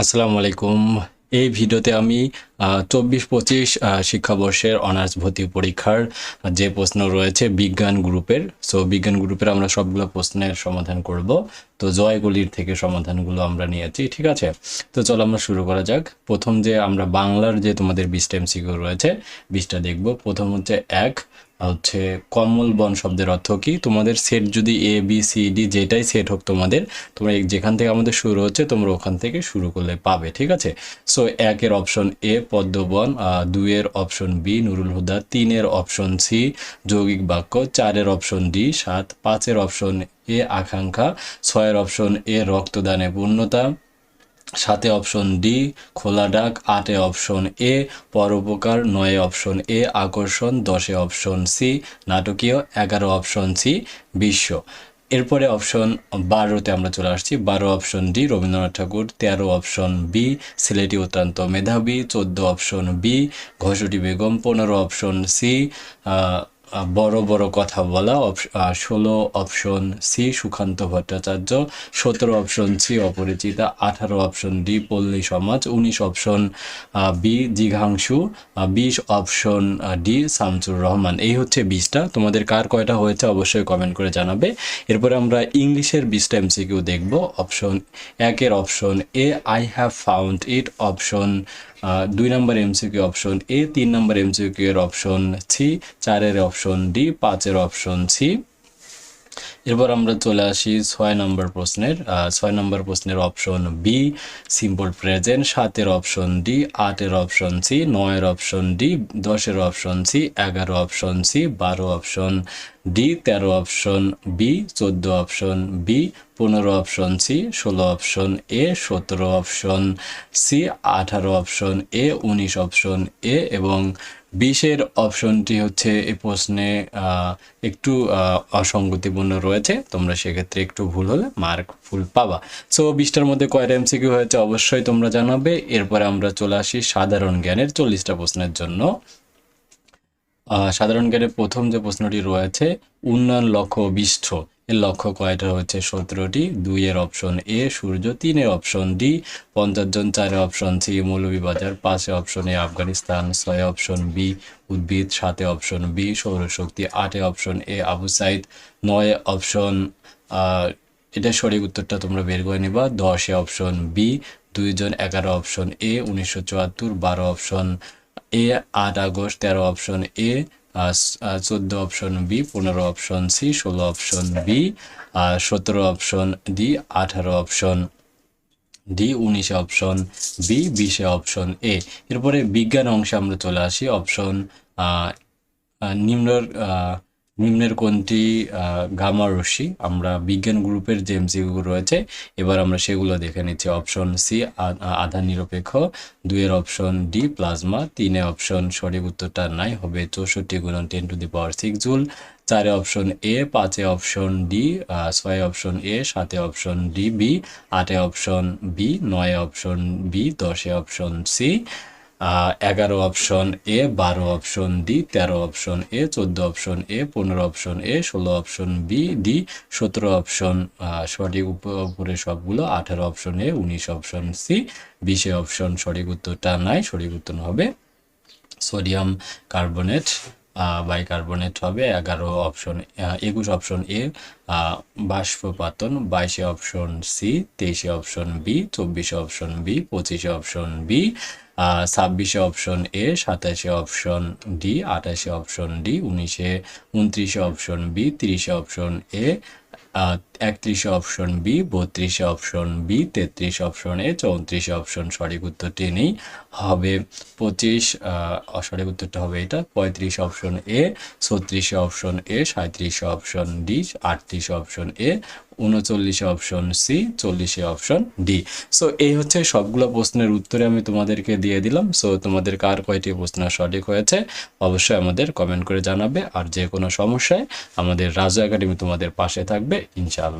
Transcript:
আসসালামু আলাইকুম। এই ভিডিওতে আমি চব্বিশ পঁচিশ শিক্ষাবর্ষের অনার্স ভর্তি পরীক্ষার যে প্রশ্ন রয়েছে বিজ্ঞান গ্রুপের, সো বিজ্ঞান গ্রুপের আমরা সবগুলো প্রশ্নের সমাধান করব। তো জয়গুলির থেকে সমাধানগুলো আমরা নিয়েছি, ঠিক আছে? তো চলো আমরা শুরু করা যাক। প্রথম যে আমরা বাংলার যে তোমাদের বিশটা এমসিকিউ রয়েছে, বিশটা দেখব। প্রথম হচ্ছে এক হচ্ছে কমল বন শব্দের অর্থ কি? তোমাদের সেট যদি এ বি সি ডি যেটাই সেট হোক তোমাদের, তোমরা যেখান থেকে আমাদের শুরু হচ্ছে, তোমরা ওখান থেকে শুরু করলে পাবে, ঠিক আছে? সো একের অপশন এ পদ্মবন দুইয়ের অপশন বি নুরুল হুদা তিনের অপশন সি যৌগিক বাক্য চারের অপশন ডি সাত পাঁচের অপশন এ আকাঙ্ক্ষা ছয়ের অপশন এ রক্তদানে পূর্ণতা সাতে অপশন ডি, খোলা ডাক, আটে অপশন এ, পরোপকার, নয়ে অপশন এ, আকর্ষণ, দশে অপশন সি, নাটকীয়, এগারো অপশন সি, বিশ্ব। এরপরে অপশন বারোতে আমরা চলে আসছি। বারো অপশন ডি, রবীন্দ্রনাথ ঠাকুর, তেরো অপশন বি, সিলেটি অত্যন্ত মেধাবী, চোদ্দ অপশন বি ঘসুটি বেগম, পনেরো অপশন সি বড় বড় কথা বলা ষোলো অপশন সি, সুকান্ত ভট্টাচার্য, সতেরো অপশন সি, অপরিচিতা, আঠারো অপশন ডি, পল্লী সমাজ, উনিশ অপশন বি, জিঘাংশু বিশ অপশন ডি, শামসুর রহমান। এই হচ্ছে বিশটা তোমাদের কার কয়টা হয়েছে অবশ্যই কমেন্ট করে জানাবে। এরপরে আমরা ইংলিশের বিশটা এমসিকিউ দেখব। অপশন একের option A I have found it option দুই নম্বর এমসিকিউ অপশন এ তিন নম্বর এমসিকিউ এর অপশন সি চারের অপশন ডি পাঁচের অপশন সি এরপর আমরা চলে আসি ছয় নম্বর প্রশ্নের। ছয় নম্বর প্রশ্নের অপশন বি সিম্পল প্রেজেন্ট সাতের অপশন ডি আটের অপশন সি নয়ের অপশন ডি দশের অপশন সি এগারো অপশন সি বারো অপশন ডি তেরো অপশন বি চোদ্দ অপশন বি পনেরো অপশন সি ষোলো অপশন এ সতেরো অপশন সি আঠারো অপশন এ উনিশ অপশন এ এবং বিশের অপশনটি হচ্ছে এ প্রশ্নে একটু অসঙ্গতিপূর্ণ রয়েছে। তোমরা সেক্ষেত্রে একটু ভুল হলে মার্ক ফুল পাবা। সো, বিশটার মধ্যে কয়টা এমসিকিউ হয়েছে অবশ্যই তোমরা জানাবে। এরপরে আমরা চলে আসি সাধারণ জ্ঞানের চল্লিশটা প্রশ্নের জন্য। সাধারণ জ্ঞানের প্রথম যে প্রশ্নটি রয়েছে, উন্নয়ন লক্ষ্য বিষ্ঠ। এর লক্ষ্য কয়টা হচ্ছে সতেরোটি। দুইয়ের অপশন এ, সূর্য। তিনের অপশন ডি, পঞ্চাশ জন। চারে অপশন সি, মৌলভীবাজার। পাঁচে অপশন এ, আফগানিস্তান। ছয় অপশন বি, উদ্ভিদ। সাতে অপশন বি, সৌরশক্তি। আটে অপশন এ, আবু সাইদ। নয় অপশন এটা সঠিক উত্তরটা তোমরা বের করে নিবা। দশে অপশন বি, দুইজন এগারো অপশন এ, উনিশশো চুয়াত্তর। বারো অপশন এ আট আগস্ট, তেরো অপশন এ চোদ্দ অপশন বি পনেরো অপশন সি ষোলো অপশন বি সতেরো অপশন ডি আঠারো অপশন ডি উনিশে অপশন বি বিশে অপশন এ এরপরে বিজ্ঞান অংশে আমরা চলে আসি, অপশন নিম্নর নিম্নের কোনটি গামা রশ্মি, আমরা বিজ্ঞান গ্রুপের যে এমসিকিউ রয়েছে, এবার আমরা সেগুলো দেখে নিচ্ছি। অপশন সি আধান নিরপেক্ষ। দুইয়ের অপশন ডি, প্লাজমা। তিনে অপশন সঠিক উত্তরটা নাই, হবে চৌষট্টি গুণন ten to the power six joule. চারে অপশন এ পাঁচে অপশন ডি ছয় অপশন এ সাতে অপশন ডি, বি আটে অপশন বি নয় অপশন বি দশে অপশন সি। এগারো অপশন এ বারো অপশন ডি তেরো অপশন এ চোদ্দ অপশন এ পনেরো অপশন এ ষোলো অপশন বি ডি সতেরো অপশন সঠিক উপ- উপরে সবগুলো, আঠারো অপশন এ উনিশ অপশন সি বিশে অপশন সঠিক উত্তরটা নাই, সঠিক উত্তর হবে সোডিয়াম কার্বনেট বাইকার্বনেট হবে, এগারো অপশন একুশ অপশন এ বাষ্পপাতন, বাইশে অপশন সি তেইশে অপশন বি চব্বিশে অপশন বি পঁচিশে অপশন বি ছাব্বিশে অপশন এ সাতাশে অপশন ডি আঠাশে অপশন ডি উনিশে, উনত্রিশে অপশন বি তিরিশে অপশন এ একত্রিশে অপশন বি বত্রিশে অপশন বি তেত্রিশ অপশন এ চৌত্রিশে অপশন সঠিক উত্তরটি নেই হবে পঁচিশ সঠিক উত্তরটা হবে এটা, পঁয়ত্রিশ অপশন এ ছত্রিশে অপশন এ সাঁত্রিশে অপশন ডি আটত্রিশে অপশন এ উনচল্লিশে অপশন সি চল্লিশে অপশন ডি সো এই হচ্ছে সবগুলো প্রশ্নের উত্তরে আমি তোমাদেরকে দিয়ে দিলাম। সো তোমাদের কার কয়টি প্রশ্ন সঠিক হয়েছে, অবশ্যই আমাদের কমেন্ট করে জানাবে। আর যে কোনো সমস্যায় আমাদের রাজু একাডেমি তোমাদের পাশে থাকবে, ইনশাআল্লাহ।